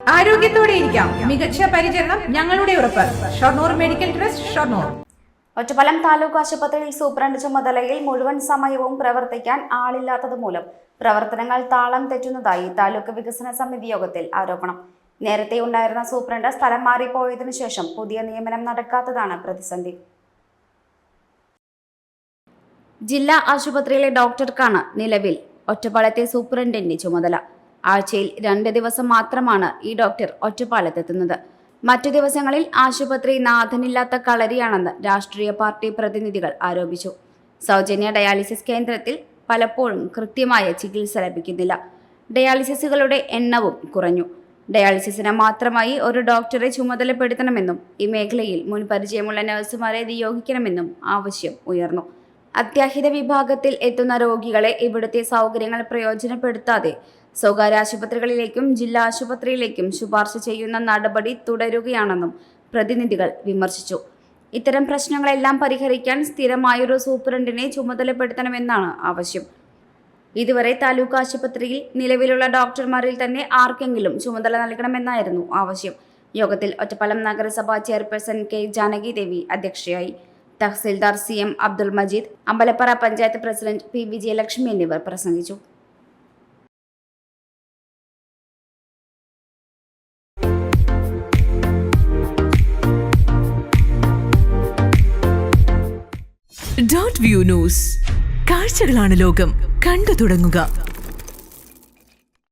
ആരോഗ്യത്തോടെ ഇരിക്കാം. മികച്ച പരിചരണം ഞങ്ങളുടെ ഉറപ്പ്. Shoranur medical trust Shoranur. Ottapalam taluk ആശുപത്രിയിൽ സൂപ്രണ്ട് ചുമതലയിൽ മുഴുവൻ സമയവും പ്രവർത്തിക്കാൻ ആളില്ലാത്തത് മൂലം പ്രവർത്തനങ്ങൾ താളം തെറ്റുന്നതായി താലൂക്ക് വികസന സമിതി യോഗത്തിൽ ആരോപണം. നേരത്തെ ഉണ്ടായിരുന്ന സൂപ്രണ്ട് സ്ഥലം മാറിപ്പോയതിനു ശേഷം പുതിയ നിയമനം നടക്കാത്തതാണ് പ്രതിസന്ധി. ജില്ലാ ആശുപത്രിയിലെ ഡോക്ടർക്കാണ് നിലവിൽ ഒറ്റപ്പാലത്തെ സൂപ്രണ്ടിന്റെ ചുമതല. ആഴ്ചയിൽ രണ്ട് ദിവസം മാത്രമാണ് ഈ ഡോക്ടർ ഒറ്റപ്പാലത്തെത്തുന്നത്. മറ്റു ദിവസങ്ങളിൽ ആശുപത്രി നാഥനില്ലാത്ത കളരിയാണെന്ന് രാഷ്ട്രീയ പാർട്ടി പ്രതിനിധികൾ ആരോപിച്ചു. സൗജന്യ ഡയാലിസിസ് കേന്ദ്രത്തിൽ പലപ്പോഴും കൃത്യമായ ചികിത്സ ലഭിക്കുന്നില്ല. ഡയാലിസിസുകളുടെ എണ്ണവും കുറഞ്ഞു. ഡയാലിസിസിന് മാത്രമായി ഒരു ഡോക്ടറെ ചുമതലപ്പെടുത്തണമെന്നും ഈ മേഖലയിൽ മുൻപരിചയമുള്ള നഴ്സുമാരെ നിയോഗിക്കണമെന്നും ആവശ്യം ഉയർന്നു. അത്യാഹിത വിഭാഗത്തിൽ എത്തുന്ന രോഗികളെ ഇവിടുത്തെ സൗകര്യങ്ങൾ പ്രയോജനപ്പെടുത്താതെ സ്വകാര്യ ആശുപത്രികളിലേക്കും ജില്ലാ ആശുപത്രിയിലേക്കും ശുപാർശ ചെയ്യുന്ന നടപടി തുടരുകയാണെന്നും പ്രതിനിധികൾ വിമർശിച്ചു. ഇത്തരം പ്രശ്നങ്ങളെല്ലാം പരിഹരിക്കാൻ സ്ഥിരമായൊരു സൂപ്രണ്ടിനെ ചുമതലപ്പെടുത്തണമെന്നാണ് ആവശ്യം. ഇതുവരെ താലൂക്ക് ആശുപത്രിയിൽ നിലവിലുള്ള ഡോക്ടർമാരിൽ തന്നെ ആർക്കെങ്കിലും ചുമതല നൽകണമെന്നായിരുന്നു ആവശ്യം. യോഗത്തിൽ ഒറ്റപ്പാലം നഗരസഭാ ചെയർപേഴ്സൺ കെ ജാനകി ദേവി അധ്യക്ഷയായി. Tahsildar C M Abdul Majeed Ambalappara panchayat president P Vijayalakshmi എന്നിവർ പ്രസംഗിച്ചു. ഡോട്ട് വ്യൂ ന്യൂസ് കാഴ്ചകളാണ് ലോകം. കണ്ടു തുടങ്ങുക.